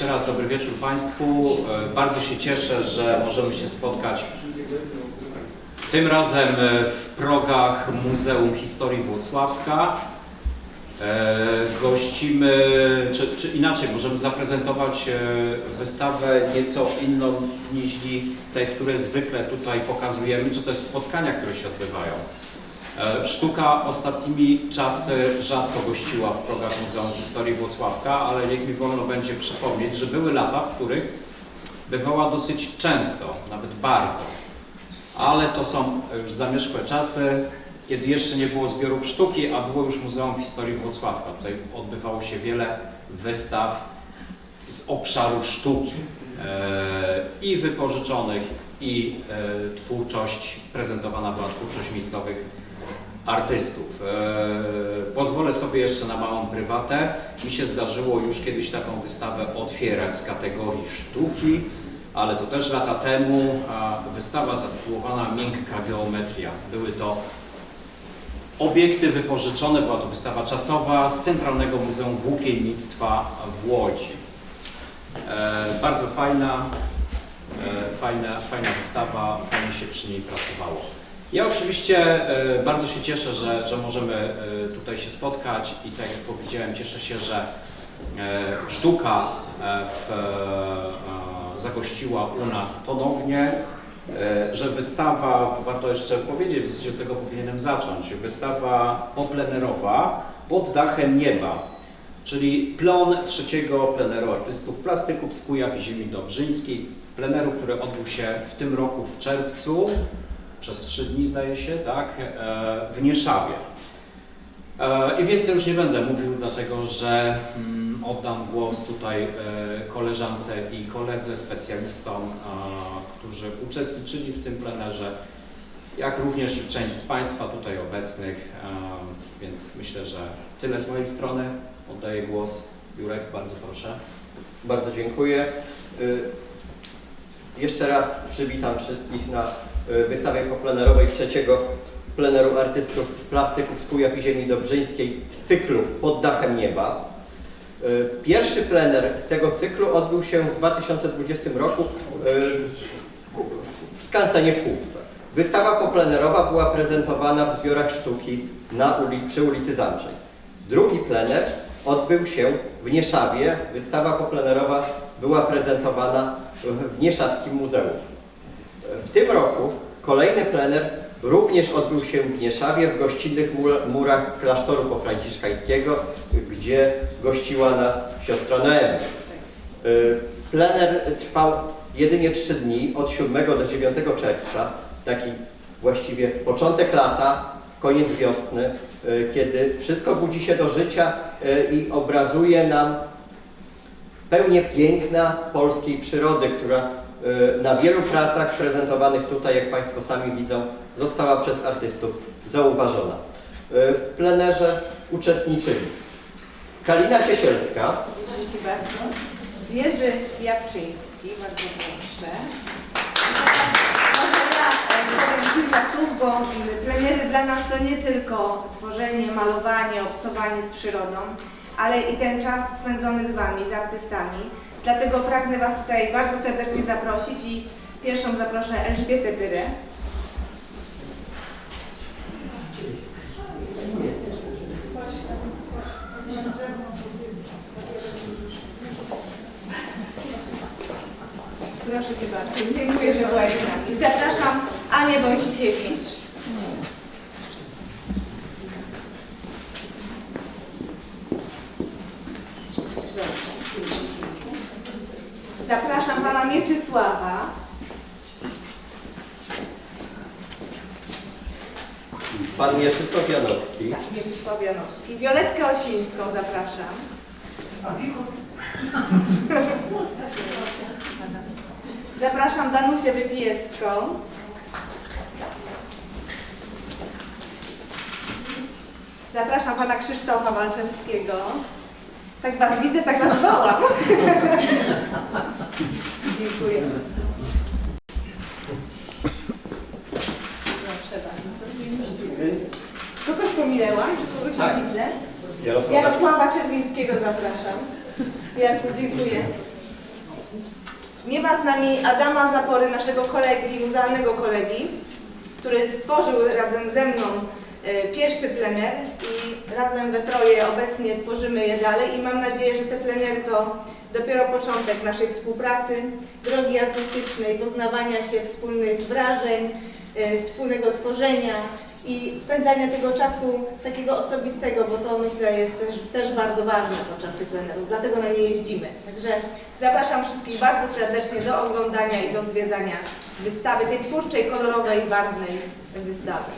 Jeszcze raz dobry wieczór Państwu. E, Bardzo się cieszę, że możemy się spotkać tym razem e, w progach Muzeum Historii Włocławka. E, Gościmy, czy, czy inaczej, możemy zaprezentować wystawę nieco inną niż te, które zwykle tutaj pokazujemy, czy też spotkania, które się odbywają. E, Sztuka ostatnimi czasy rzadko gościła w progach Muzeum Historii Włocławka, ale niech mi wolno będzie przypomnieć, że były lata, w których bywała dosyć często, nawet bardzo. Ale to są już zamierzchłe czasy, kiedy jeszcze nie było zbiorów sztuki, a było już Muzeum Historii Włocławka. Tutaj odbywało się wiele wystaw z obszaru sztuki e, i wypożyczonych, i e, twórczość, prezentowana była twórczość miejscowych artystów. E, pozwolę sobie jeszcze na małą prywatę. Mi się zdarzyło już kiedyś taką wystawę otwierać z kategorii sztuki, ale to też lata temu. Wystawa zatytułowana Miękka geometria. Były to obiekty wypożyczone, była to wystawa czasowa z Centralnego Muzeum Włókiennictwa w Łodzi. E, bardzo fajna, e, fajna, fajna wystawa, fajnie się przy niej pracowało. Ja oczywiście e, bardzo się cieszę, że, że możemy e, tutaj się spotkać i tak jak powiedziałem, cieszę się, że e, sztuka w, zagościła u nas ponownie, że wystawa, warto jeszcze powiedzieć, w zasadzie od tego powinienem zacząć, wystawa poplenerowa pod dachem nieba, czyli plon trzeciego pleneru artystów plastyków z Kujaw i Ziemi Dobrzyńskiej, pleneru, który odbył się w tym roku w czerwcu, przez trzy dni zdaje się, tak, e, w Nieszawie. E, I więcej już nie będę mówił, dlatego że mm, oddam głos tutaj e, koleżance i koledze, specjalistom, którzy uczestniczyli w tym plenerze, jak również i część z Państwa tutaj obecnych, więc myślę, że tyle z mojej strony. Oddaję głos. Jurek, bardzo proszę. Bardzo dziękuję. Y, Jeszcze raz przywitam wszystkich na wystawie poplenerowej trzeciego pleneru artystów plastyków z Kujaw i Ziemi Dobrzyńskiej z cyklu Pod dachem nieba. Y, Pierwszy plener z tego cyklu odbył się w 2020 roku y, w Skansenie w Kółce. Wystawa poplenerowa była prezentowana w zbiorach sztuki na uli, przy ulicy Zamczej. Drugi plener odbył się w Nieszawie. Wystawa poplenerowa była prezentowana w Nieszawskim Muzeum. W tym roku kolejny plener również odbył się w Nieszawie w gościnnych mur- murach klasztoru pofranciszkańskiego, gdzie gościła nas siostra Noemi. Y, Plener trwał jedynie 3 dni, od 7 do 9 czerwca, taki właściwie początek lata, koniec wiosny, y, kiedy wszystko budzi się do życia y, i obrazuje nam pełnię piękna polskiej przyrody, która na wielu pracach prezentowanych tutaj, jak Państwo sami widzą, została przez artystów zauważona. Y, W plenerze uczestniczyli Kalina Ciesielska, Dziękuję bardzo. Jerzy Jabczyński, bardzo proszę. Może ja e, powiem kilka słów, bo plenery dla nas to nie tylko tworzenie, malowanie, obcowanie z przyrodą, ale i ten czas spędzony z Wami, z artystami. Dlatego pragnę Was tutaj bardzo serdecznie zaprosić i pierwszą zaproszę Elżbietę Byrę. Proszę Cię bardzo. Dziękuję, że byłaś z nami. Zapraszam Anię Wąsikiewicz. Zapraszam Pana Mieczysława. pan Mieczysław Janowski, Tak, Mieczysław Janowski. Violetkę Osińską zapraszam. Zapraszam Danusię Wypijewską. Zapraszam pana Krzysztofa Walczewskiego. Tak was widzę, tak was wołam. Dziękuję. Kogoś pominęłam? Czy kogoś Tak. nie widzę? Jarosław Jarosława Czerwińskiego zapraszam. Jarku, dziękuję. Nie ma z nami Adama Zapory, naszego kolegi, muzealnego kolegi, który stworzył razem ze mną pierwszy plener i razem we troje obecnie tworzymy je dalej i mam nadzieję, że te plenery to dopiero początek naszej współpracy, drogi artystycznej, poznawania się wspólnych wrażeń, e, wspólnego tworzenia i spędzania tego czasu takiego osobistego, bo to myślę jest też, też bardzo ważne podczas tych plenerów, dlatego na nie jeździmy. Także zapraszam wszystkich bardzo serdecznie do oglądania i do zwiedzania wystawy, tej twórczej, kolorowej, barwnej wystawy.